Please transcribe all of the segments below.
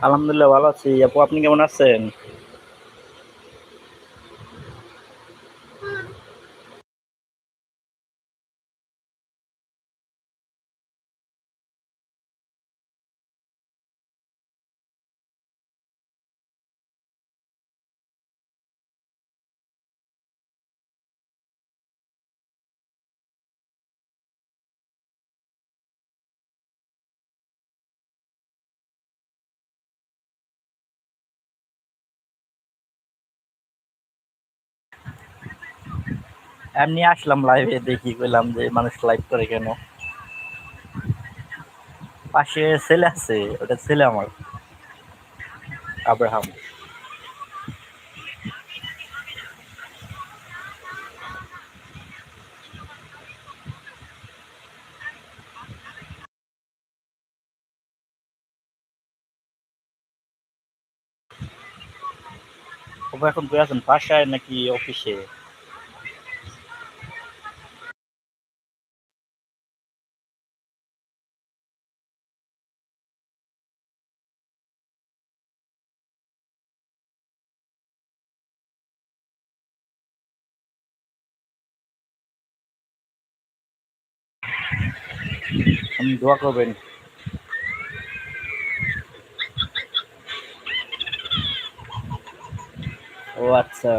আলহামদুলিল্লাহ ভালো আছি। আপু আপনি কেমন আছেন? এমনি আসলাম লাইভে দেখি কইলাম যে মানুষ লাইভ করে কেন? পাশে ছেলে আছে, ওটা ছেলে আমার। আব্রাহাম। এখন আছেন? বাসায় নাকি অফিসে আমি দোয়া করবেন। ও আচ্ছা।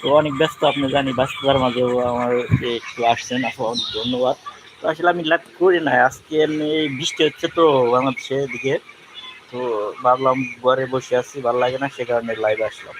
তো অনেক ব্যস্ত, আপনি জানি ব্যস্ততার মাঝেও আমার একটু আসছেন আপনার ধন্যবাদ। তো আসলে আমি লাইভ করি না আজকে এমনি বৃষ্টি হচ্ছে তো বাংলাদেশের দিকে। তো ভাবলাম ঘরে বসে আছি, ভালো লাগে না, সে কারণে লাইভ আসলাম।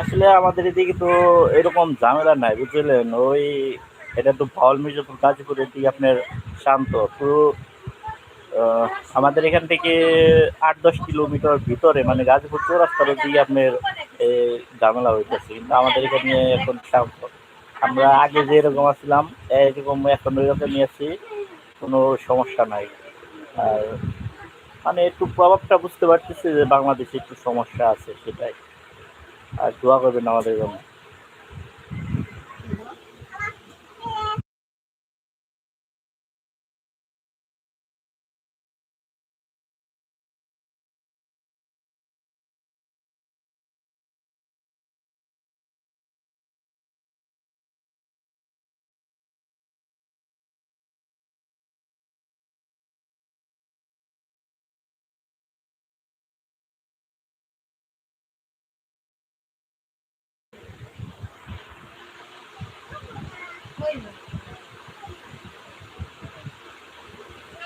আসলে আমাদের এদিকে তো এরকম ঝামেলা নাই, বুঝলেন? ওই এটা তো ভাওয়াল মির্জাপুর গাজীপুরের দিকে আপনার শান্ত। তো আমাদের এখান থেকে আট দশ কিলোমিটার ভিতরে মানে গাজীপুর চৌরাস্তার দিকে আপনার ঝামেলা হইতেছে। কিন্তু আমাদের এখানে এখন শান্ত। আমরা আগে যে এরকম আসছিলাম এরকম এখন ওই রকমই আছি, কোনো সমস্যা নাই। আর মানে একটু প্রভাবটা বুঝতে পারতেছি যে বাংলাদেশে একটু সমস্যা আছে সেটাই। আর দোয়া করবেন আমাদের জন্য।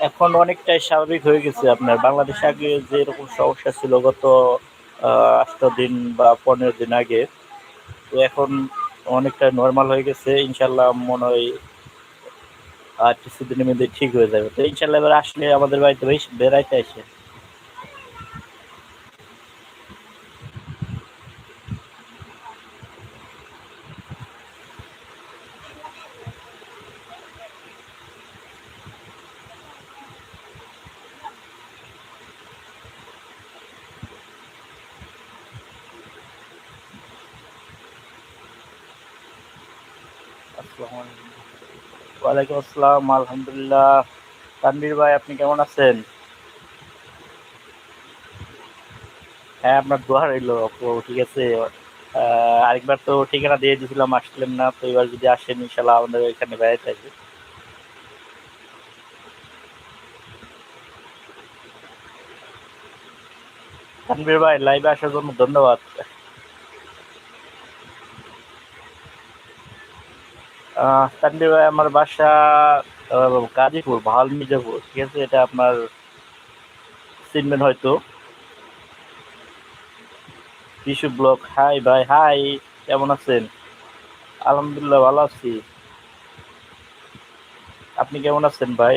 এখন অনেকটাই স্বাভাবিক হয়ে গেছে আপনার। বাংলাদেশে আগে যে এরকম সমস্যা ছিল গত আহ, দিন বা পনেরো দিন আগে তো এখন অনেকটা নর্মাল হয়ে গেছে। ইনশাল্লাহ মনে হয় আর কিছুদিনের মধ্যে ঠিক হয়ে যাবে। তো ইনশাল্লাহ এবার আসলে আমাদের বাড়িতে বেশ বেড়াইতে আসে। ওয়ালাইকুম আসসালাম, আলহামদুলিল্লাহ। তানবীর ভাই, আপনি কেমন আছেন? হ্যাঁ আপনার দোয়া রইল ঠিক আছে। আরেকবার তো ঠিকানা দিয়ে দিয়েছিলাম, আসলেন না, তো এবার যদি আসেন ইনশাল্লাহ আমাদের এখানে বেড়াইতে আসবে। তানভীর ভাই লাইভে আসার জন্য ধন্যবাদ। তানভীর ভাই আমার বাসা আহ, গাজীপুর ভালো মির্জাপুর। ঠিক আছে এটা আপনার চিনবেন হয়তো। টিস্যু ব্লক হাই ভাই হাই কেমন আছেন? আলহামদুলিল্লাহ ভালো আছি। আপনি কেমন আছেন ভাই?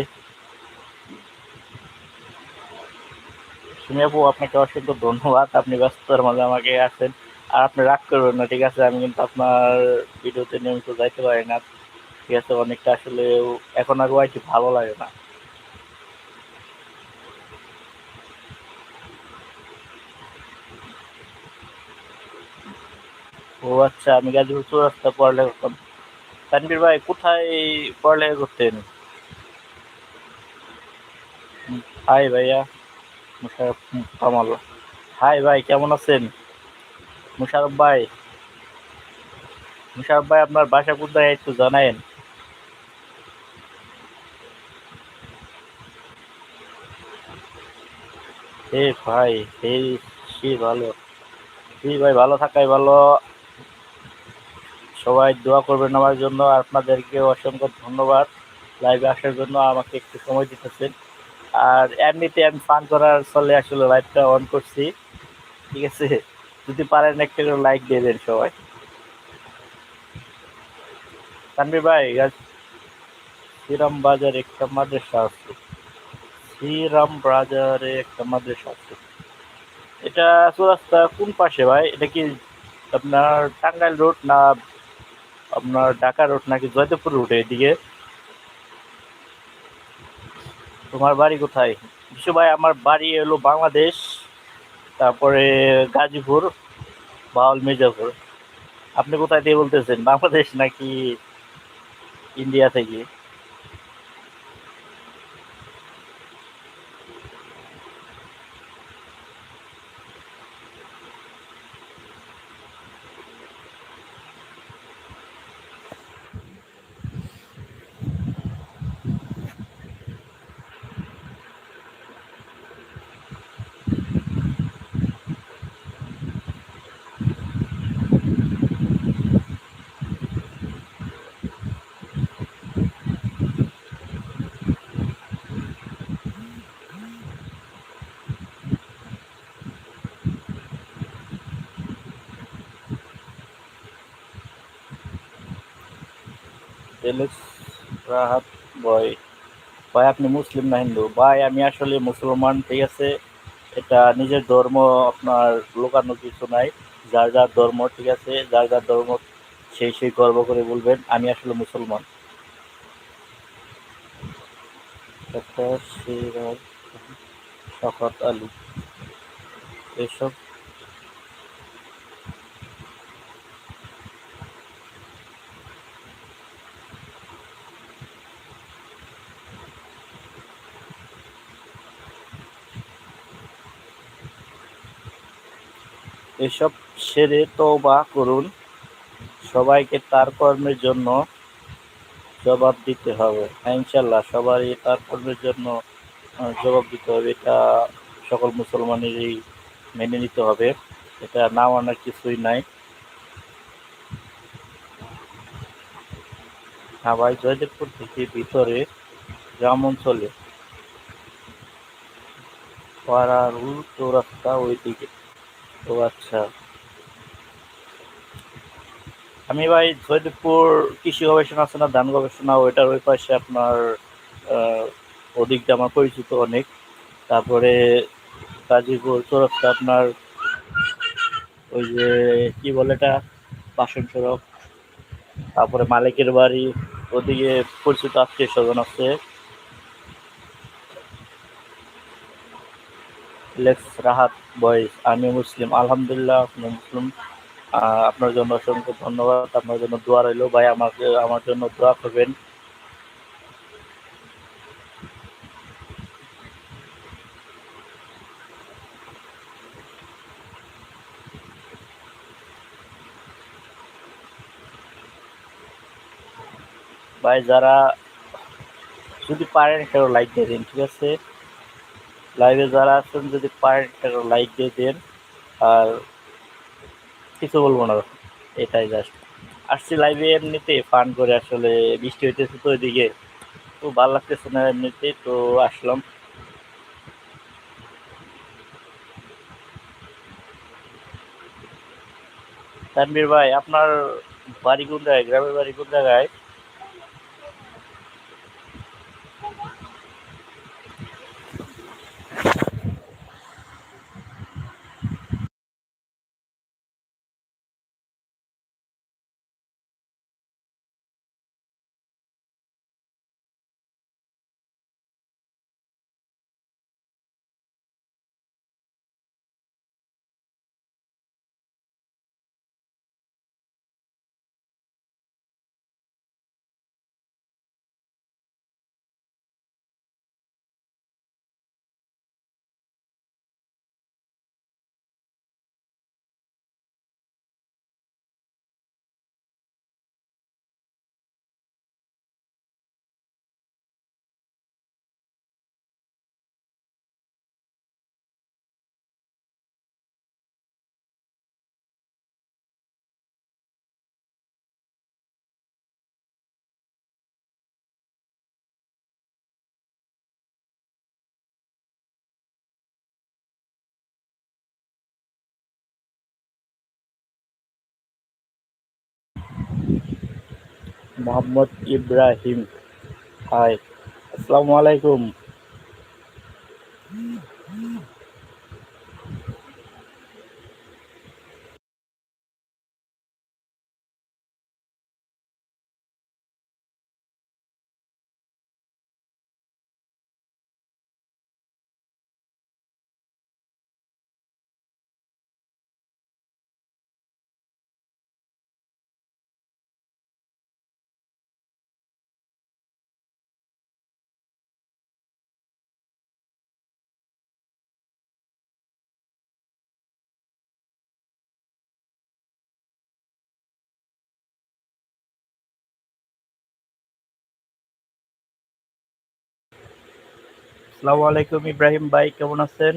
সুমি আপু আপনাকে অসংখ্য ধন্যবাদ আপনি ব্যস্ততার মাঝে আমাকে আছেন। আর আপনি রাগ করবেন না ঠিক আছে? আমি কিন্তু আপনার ভিডিওতে নিয়মিত যাইতে পারি না। ঠিক আছে, অনেকটা আসলে এখন আর ওয়াইটি ভালো লাগে না। ও আচ্ছা আমি গাজীপুর চৌরাস্তা পড়ালেখা করতাম। তানভীর ভাই, কোথায় পড়ালেখা করতেন হাই ভাইয়া, মুশারফ কামাল। হাই ভাই, কেমন আছেন? মুশারফ ভাই মুশারফ ভাই, আপনার বাসা কোথায় একটু জানায়েন। এ ভাই, এই সে ভালো? জি ভাই, ভালো থাকাই ভালো। সবাই দোয়া করবেন আমার জন্য। আপনাদেরকে অসংখ্য ধন্যবাদ। লাইভে আসার জন্য আমাকে একটু সময় দিতেছেন। আর এমনিতে আমি ফান করার চলে আসলে লাইভটা অন করছি। ঠিক আছে? যদি পারেন একটা করে লাইক দিয়ে দেন সবাই। তানভীর ভাই শ্রীরাম বাজারে একটা মাদ্রাসা আছে। শ্রীরাম বাজারে একটা মাদ্রাসা আছে। এটা চৌরাস্তা কোন পাশে ভাই? এটা কি আপনার টাঙ্গাইল রোড না আপনার ঢাকা রোড নাকি জয়দেবপুর রোড এদিকে? তোমার বাড়ি কোথায়? বিশু ভাই, আমার বাড়ি হলো বাংলাদেশ, তারপরে গাজীপুর, বাউল মির্জাপুর। আপনি কোথায় দিয়ে বলতেছেন? বাংলাদেশ নাকি ইন্ডিয়া থেকে? Alex Rahat boy. ভাই, আপনি মুসলিম না হিন্দু? ভাই, আমি আসলে মুসলমান, ঠিক আছে? এটা নিজের ধর্ম, আপনার লোকানো কিছু নাই। যার যার ধর্ম, ঠিক আছে? যার যার ধর্ম, সেই সেই গর্ব করে বলবেন, আমি আসলে মুসলমান। শকত আলী। এসব এসব সেরে তওবা করুন। সবাইকে তার কর্মের জন্য জবাব দিতে হবে। ইনশাল্লাহ সবারই তার কর্মের জন্য জবাব দিতে হবে। এটা সকল মুসলমানেরই মেনে নিতে হবে। এটা না মানার কিছুই নাই। ভাই জয়দেবপুর থেকে ভিতরে গ্রাম অঞ্চলে পাড়ারুল চৌরাস্তা ওইদিকে। ও আচ্ছা। আমি ভাই জয়দেবপুর কৃষি গবেষণা আছে না ধান গবেষণা ওইটার ওই পাশে আপনার আহ, ওদিক দিয়ে আমার পরিচিত অনেক। তারপরে গাজীপুর চৌরাস্তা আপনার ওই যে কি বলে এটা? বাসন সড়ক। তারপরে মালিকের বাড়ি ওদিকে পরিচিত আত্মীয় স্বজন আছে। লেক্স রাহাত বয়েস আমি মুসলিম। আলহামদুলিল্লাহ আপনি মুসলিম। আপনার জন্য অসংখ্য ধন্যবাদ। আপনার জন্য দোয়া রইল। ভাই, আমাকে, আমার জন্য দোয়া করবেন। ভাই, যারা যদি পারেন, একটা লাইক দিয়ে দিন, ঠিক আছে? লাইভে যারা আছেন, যদি পারেন একটা লাইক দিয়ে দেন। আর কিছু বলব না, এটাই জাস্ট আসছি লাইভে এমনিতে ফান করে আসলে বৃষ্টি হইতেছে তো ওইদিকে। তো ভালো লাগতেছে না এমনিতে, তো আসলাম। তানবীর ভাই, আপনার বাড়ি কোন জায়গায়? গ্রামের বাড়ি কোন জায়গায়? মোহাম্মদ ইব্রাহিম। হাই আসসালামু আলাইকুম। আসসালামু আলাইকুম ইব্রাহিম ভাই কেমন আছেন?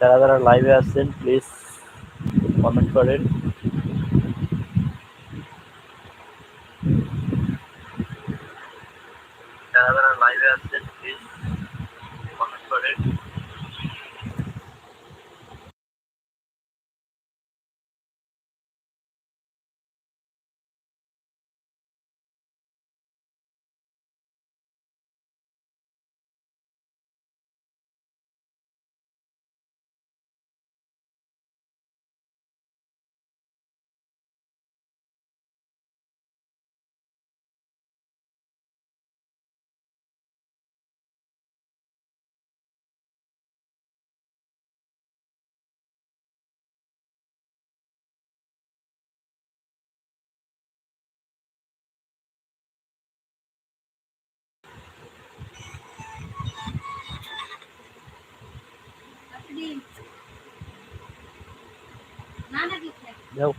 যারা যারা লাইভে আসছেন প্লিজ কমেন্ট করেন। যারা যারা লাইভে আসছেন Nope.